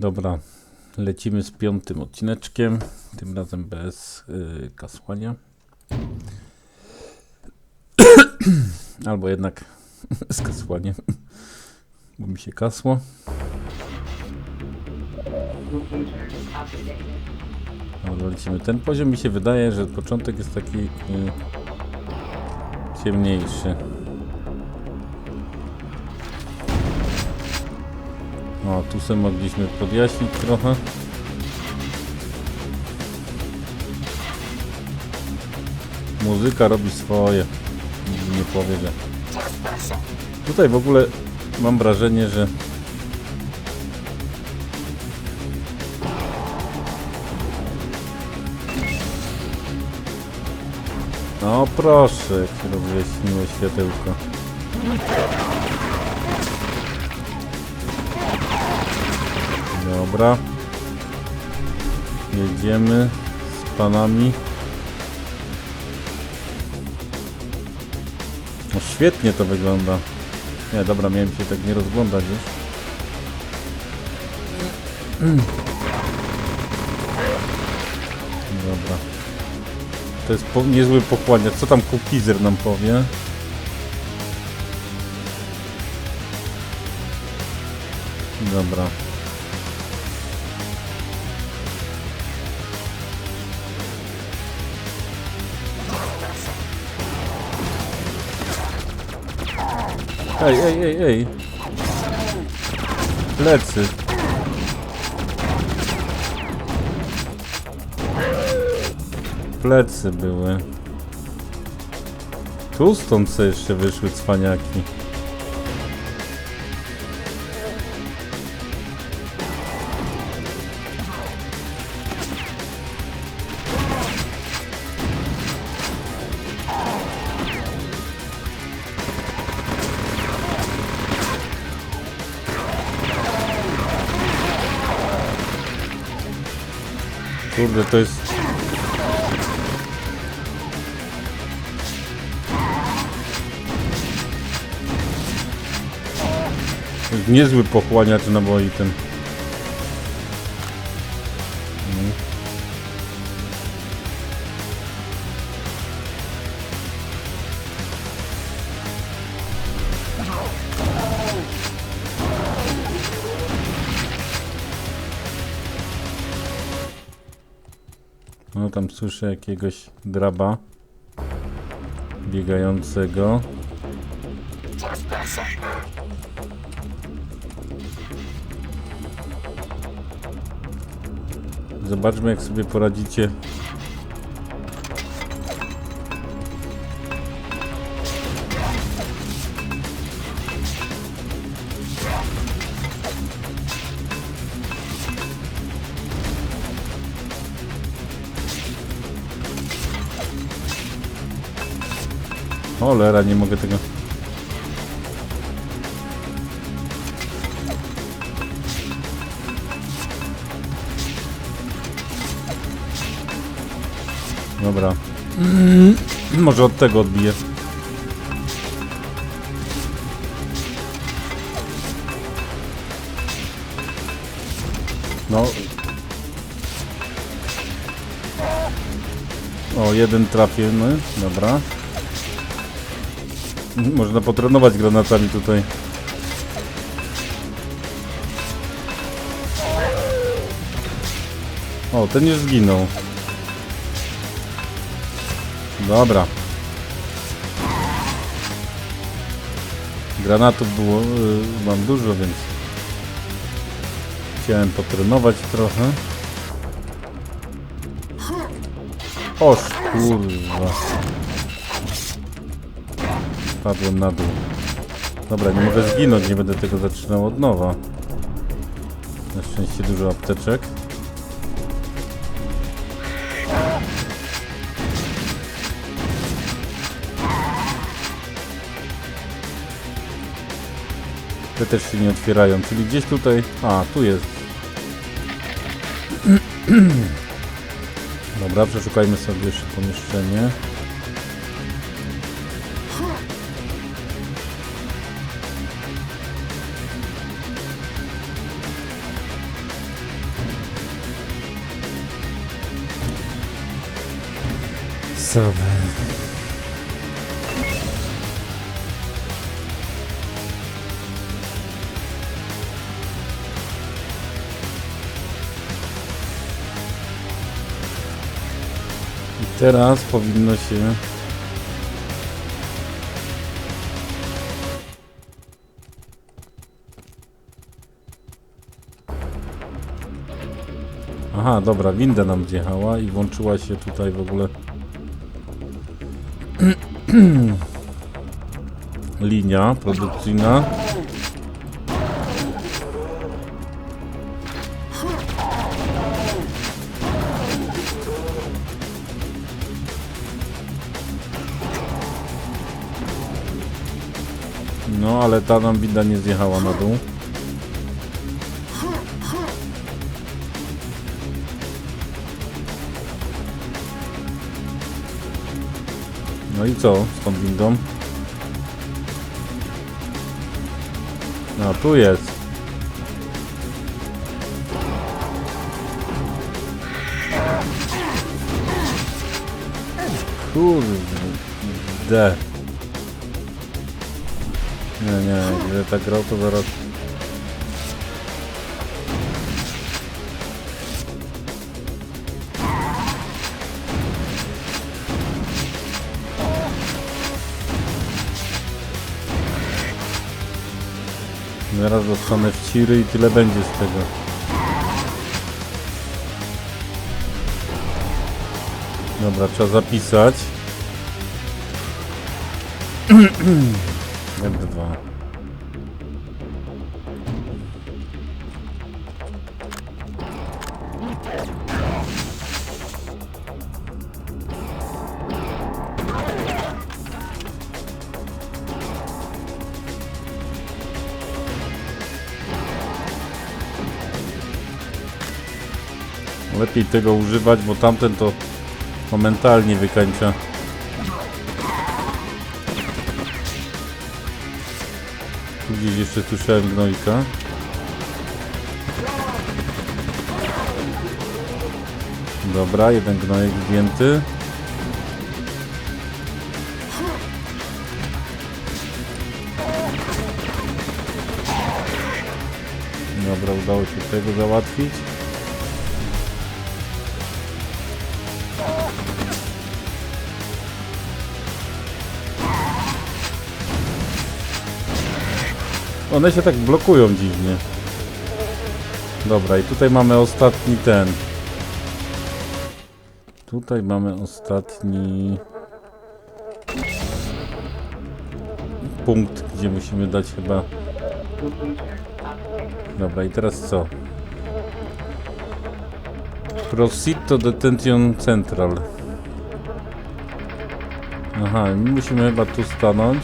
Dobra, lecimy z piątym odcineczkiem, tym razem bez yy, kasłania. Albo jednak z kasłaniem, bo mi się kasło. Dobra, lecimy. Ten poziom mi się wydaje, że początek jest taki yy, ciemniejszy. O, tu sobie mogliśmy podjaśnić trochę. Muzyka robi swoje. Nie powie, że... Tutaj w ogóle mam wrażenie, że... No proszę, jak się rozjaśniło światełko. Dobra. Jedziemy z panami. No świetnie to wygląda. Nie, dobra, miałem się tak nie rozglądać już. Dobra. To jest po, niezły pochłaniacz. Co tam Kukizer nam powie? Dobra. Ej, ej, ej, ej. Plecy. Plecy były. Tu stąd co jeszcze wyszły cwaniaki. To jest... Niezły pochłaniacz naboi ten. Słyszę jakiegoś draba biegającego. Zobaczmy jak sobie poradzicie. Cholera, nie mogę tego. Dobra. Może od tego odbiję. No. O, jeden trafiony. Dobra. Można potrenować granatami tutaj. O, ten już zginął. Dobra. Granatów było, y, mam dużo, więc chciałem potrenować trochę. Oż kurwa. Padłem na dół. Dobra, nie mogę zginąć, nie będę tego zaczynał od nowa. Na szczęście dużo apteczek. Te też się nie otwierają, czyli gdzieś tutaj... A, tu jest. Dobra, przeszukajmy sobie jeszcze pomieszczenie. Sobie. I teraz powinno się Aha, dobra, winda nam wjechała i włączyła się tutaj w ogóle linia produkcyjna. No, ale ta nam winda nie zjechała na dół. No i co z tą windą? No tu jest. Kurde. Nie, nie, gdy tak grał to zaraz... Zaraz dostanę w ciry i tyle będzie z tego. Dobra, trzeba zapisać. F2. Lepiej tego używać, bo tamten to momentalnie wykańcza. Tu gdzieś jeszcze słyszałem gnojka. Dobra, jeden gnojek zdjęty. Dobra, udało się tego załatwić. One się tak blokują dziwnie. Dobra, i tutaj mamy ostatni ten. Tutaj mamy ostatni punkt, gdzie musimy dać chyba. Dobra, i teraz co? Proceed to Detention Central. Aha, my musimy chyba tu stanąć.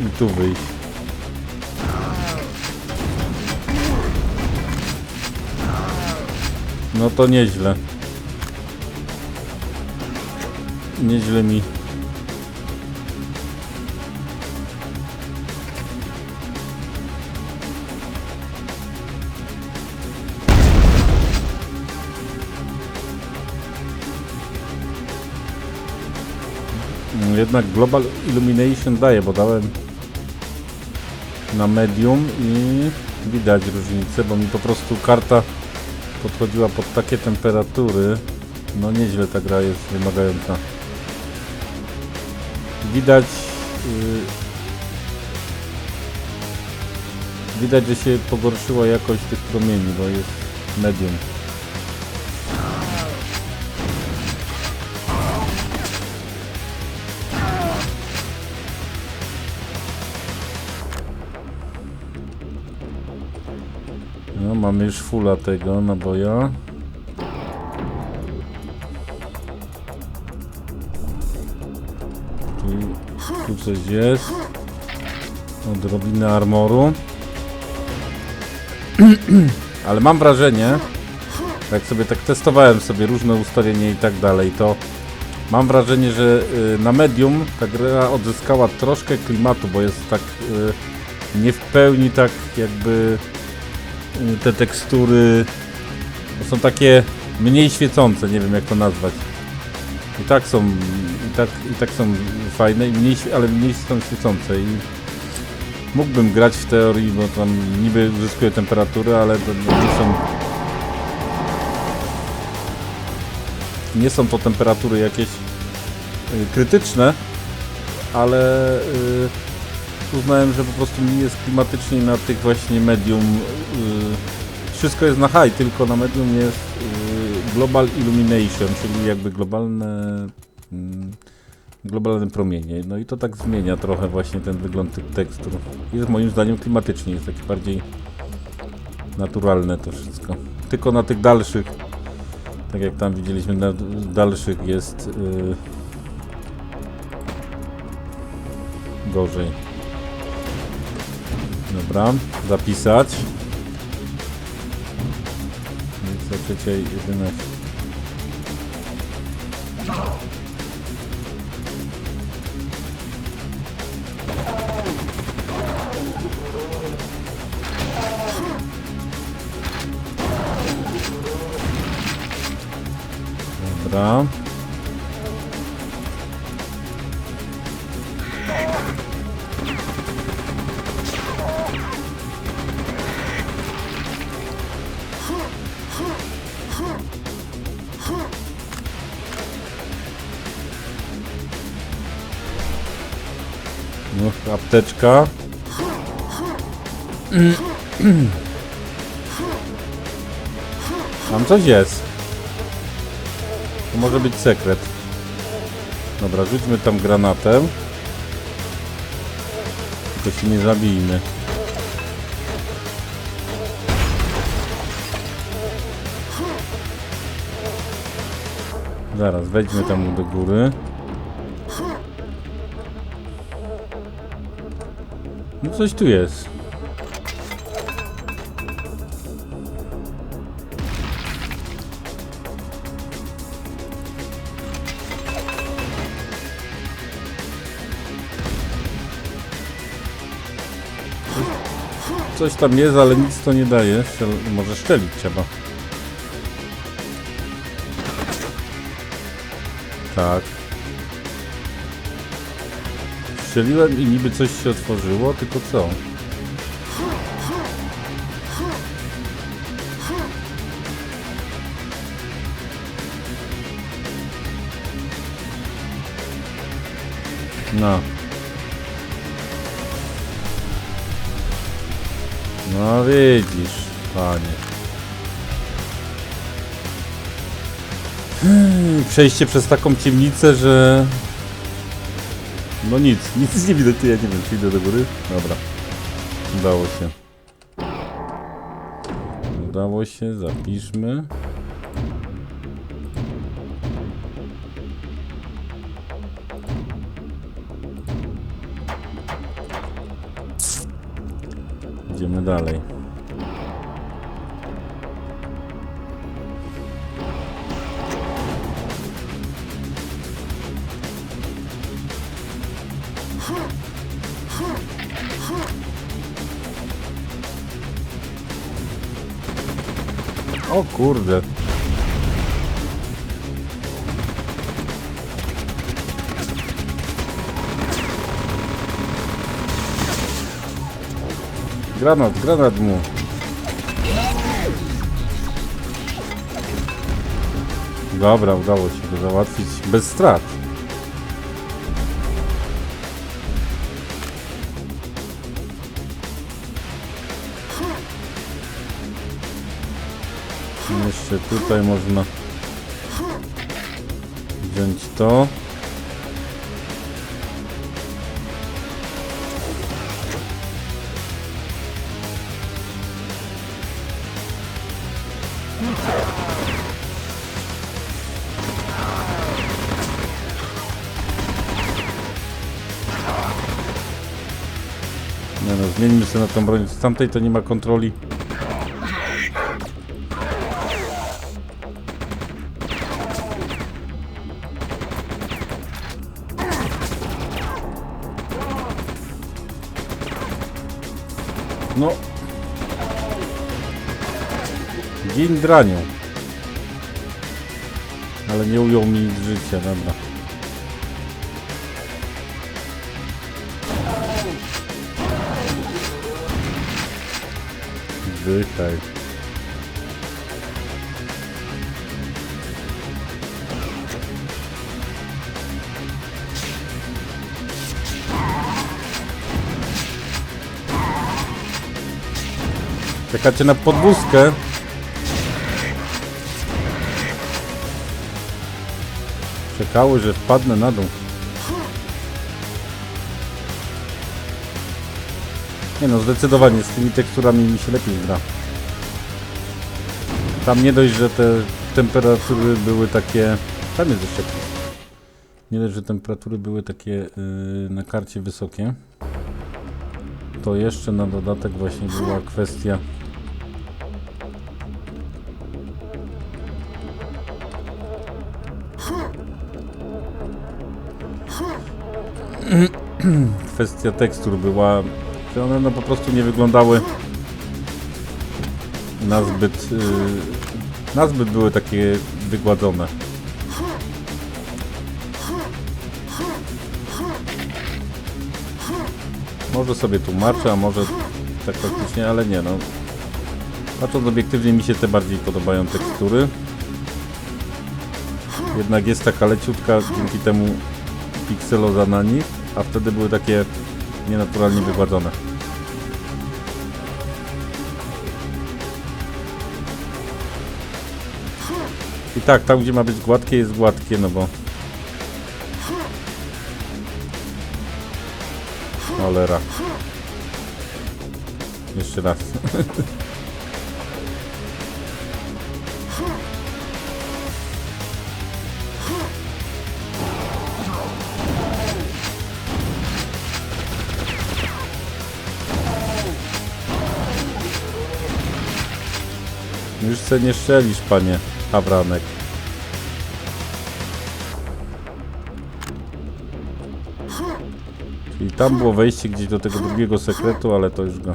I tu wyjść. No to nieźle. Nieźle mi. Mm, Jednak Global Illumination daje, bo dałem na medium i widać różnicę, bo mi po prostu karta podchodziła pod takie temperatury. No nieźle ta gra jest wymagająca. Widać yy, widać, że się pogorszyła jakość tych promieni, bo jest medium. Mamy już fulla tego naboja. Tu, tu coś jest. Odrobinę armoru. Ale mam wrażenie, jak sobie tak testowałem sobie różne ustawienia i tak dalej, to mam wrażenie, że y, na medium ta gra odzyskała troszkę klimatu, bo jest tak y, nie w pełni tak jakby te tekstury są takie mniej świecące, nie wiem jak to nazwać. I tak są, i tak, i tak są fajne, i mniej, ale mniej są świecące i mógłbym grać w teorii, bo tam niby uzyskuję temperaturę, ale to nie są nie są to temperatury jakieś y, krytyczne, ale y, uznałem, że po prostu mi jest klimatycznie na tych właśnie medium. Y, wszystko jest na high, tylko na medium jest y, Global Illumination, czyli jakby globalne, mm, globalne promienie. No i to tak zmienia trochę właśnie ten wygląd tych tekstur. Jest moim zdaniem klimatycznie, jest takie bardziej naturalne to wszystko. Tylko na tych dalszych, tak jak tam widzieliśmy, na dalszych jest y, gorzej. Dobra, zapisać. 2011 apteczka. Tam coś jest. To może być sekret. Dobra, rzućmy tam granatem. Tylko się nie zabijmy. Zaraz, wejdźmy tam do góry. No coś tu jest. Coś tam jest, ale nic to nie daje. Może szczelić trzeba. Tak. Strzeliłem i niby coś się otworzyło, tylko co? No. No widzisz, panie. Hmm, Przejście przez taką ciemnicę, że... No nic, nic nie widać, ja nie wiem, czy idę do góry? Dobra. Udało się. Udało się, zapiszmy. Idziemy dalej. Kurde. Granat, granat mu. Dobra, udało się go załatwić bez strat. Tutaj można wziąć to. No, zmieńmy sobie na tą broń. Z tamtej to nie ma kontroli. Draniu. Ale nie ujął mi życia, dobra. Zdychaj. Czekacie na podwózkę? Czekały, że wpadnę na dół. Nie no, zdecydowanie z tymi teksturami mi się lepiej gra. Tam nie dość, że te temperatury były takie... Tam jest jeszcze. Nie dość, że temperatury były takie yy, na karcie wysokie. To jeszcze na dodatek właśnie była kwestia kwestia tekstur była, że one no po prostu nie wyglądały na zbyt, yy, na zbyt były takie wygładzone. Może sobie tłumaczę, a może tak faktycznie, ale nie no. Patrząc obiektywnie mi się te bardziej podobają tekstury. Jednak jest taka leciutka dzięki temu pikseloza na nich, a wtedy były takie nienaturalnie wygładzone. I tak, tam gdzie ma być gładkie jest gładkie, no bo... Cholera. Jeszcze raz. Se nie strzelisz, panie Awranek. Czyli tam było wejście gdzieś do tego drugiego sekretu, ale to już go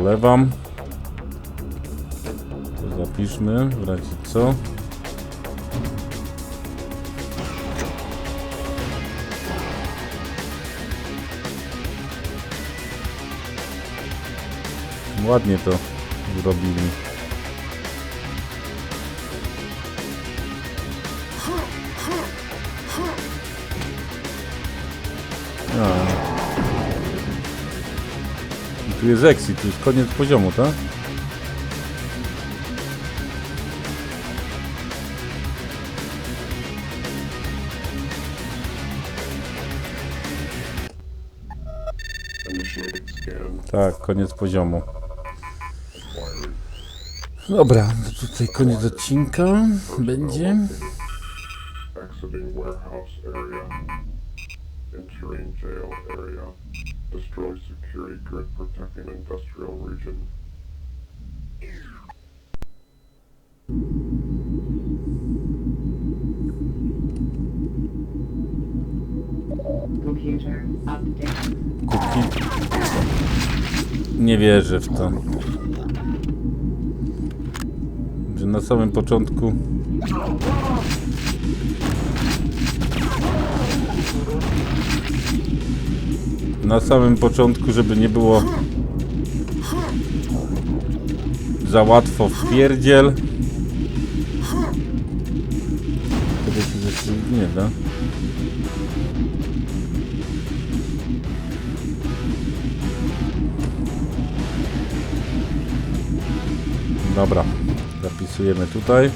olewam. To zapiszmy, w razie co. Ładnie to zrobili. Tu jest exit, tu jest koniec poziomu, tak? Tak, koniec poziomu. Dobra, to tutaj koniec odcinka będzie. Entering jail area. Destroy security grid protecting industrial region. Computer update. Nie wierzę w to. Że na samym początku. Na samym początku, żeby nie było za łatwo w pierdziel. Tego się zresztą nie da. Dobra, zapisujemy tutaj.